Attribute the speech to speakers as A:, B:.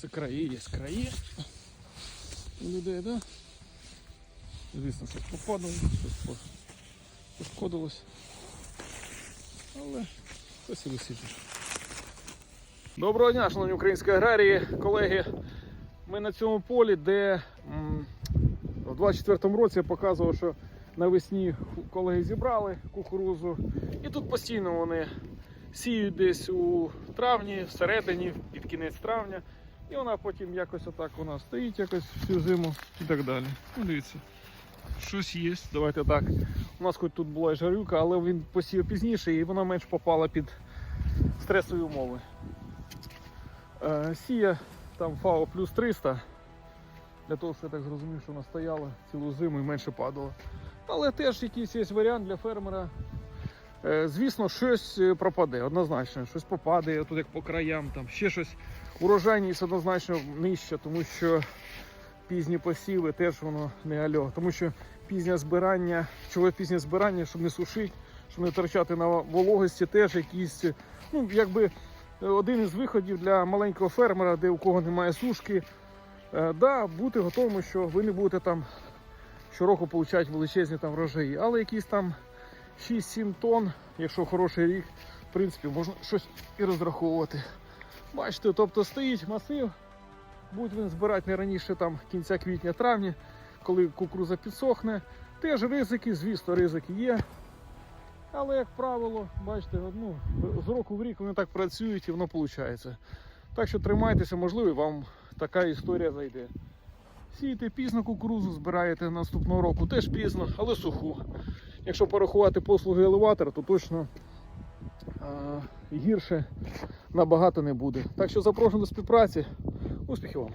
A: Це краї, є краї. У людей, да? Звісно, щось попадало, щось пошкодилось. Але хтось і висить. Доброго дня, шановні українські аграрії, колеги. Ми на цьому полі, де в 24-му році я показував, що навесні колеги зібрали кукурузу. І тут постійно вони сіють десь у травні, всередині, під кінець травня. І вона потім якось отак вона стоїть якось всю зиму і так далі. Ну, дивіться. Щось є. Давайте так. У нас хоч тут була і жарюка, але він посів пізніше і вона менш попала під стресові умови. Е, Сія там ФАО плюс 300. Для того, щоб я так зрозумів, що вона стояла цілу зиму і менше падала. Але теж якийсь є варіант для фермера. Е, Звісно, щось е, пропаде, однозначно, щось попаде, тут як по краям, там ще щось. Урожайність однозначно нижча, тому що пізні посіви теж воно не альо. Тому що пізнє збирання, чого пізнє збирання, щоб не сушити, щоб не втрачати на вологості, теж якісь, ну, якби е, один із виходів для маленького фермера, де у кого немає сушки, е, да, бути готовим, що ви не будете там щороку отримати величезні там врожаї, але якісь там 6-7 тонн, якщо хороший рік, в принципі, можна щось і розраховувати. Бачите, тобто стоїть масив, будь він збирати не раніше там кінця квітня-травня, коли кукуруза підсохне. Теж ризики, звісно, ризики є. Але, як правило, бачите, ну, з року в рік вони так працюють і воно виходить. Так що тримайтеся, можливо, вам така історія зайде. Сієте пізно кукурузу, збираєте наступного року теж пізно, але суху. Якщо порахувати послуги елеватора, то точно а, гірше набагато не буде. Так що запрошую до співпраці. Успіхів вам!